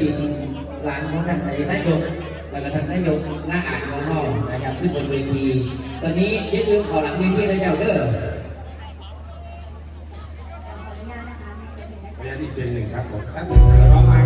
ปินหลานของท่านนายกแล้วก็ท่านนายกหน้าอ่านของเรานะครับขึ้นบนเวทีตอนนี้ยอะอื่นเข้าหลังเวทีเลยเจ้าเด้อพยาที่เป็นหนึ่งครับผมครับเรามาครับเดินเรา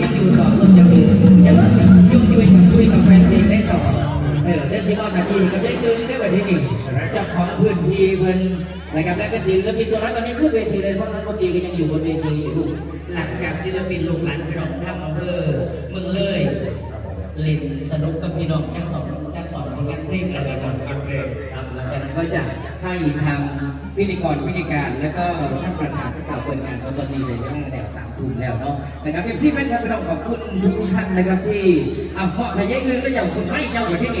ยังอยู่ต่อต้นจะดูจะว่ายุ่งยุ่ยกับคุยกับแฟนเพลงได้ต่อ เออได้สิบนาทีก็ได้คืนได้แบบนี้นี่เจ้าของพื้นที่เพิ่นนะครับและก็ศิลปินตัวนั้นตอนนี้ขึ้นเวทีเลยเพราะนักดนตรีก็ยังอยู่บนเวทีอยู่หลังจากศิลปินลูกหลานพี่น้องทางอำเภอเมืองเลยเล่นสนุกกับพี่น้องจักสองจักสองผลงานเพลงอะไรกันครับเลยครับหลังจากนั้นก็จะให้ทาง พิธีกรพิธีการแล้วก็ท่านประธานที่กล่าวเปิดงานตอนนี้เลยตั้งแต่สามทุ่มแล้วเนาะนะครับพี่พี่เป็นคลับพี่น้องขอบคุณทุกท่านนะครับที่อะเพราะพยายอื่นก็อย่างคุณไม่เจ้าอยู่ที่นี่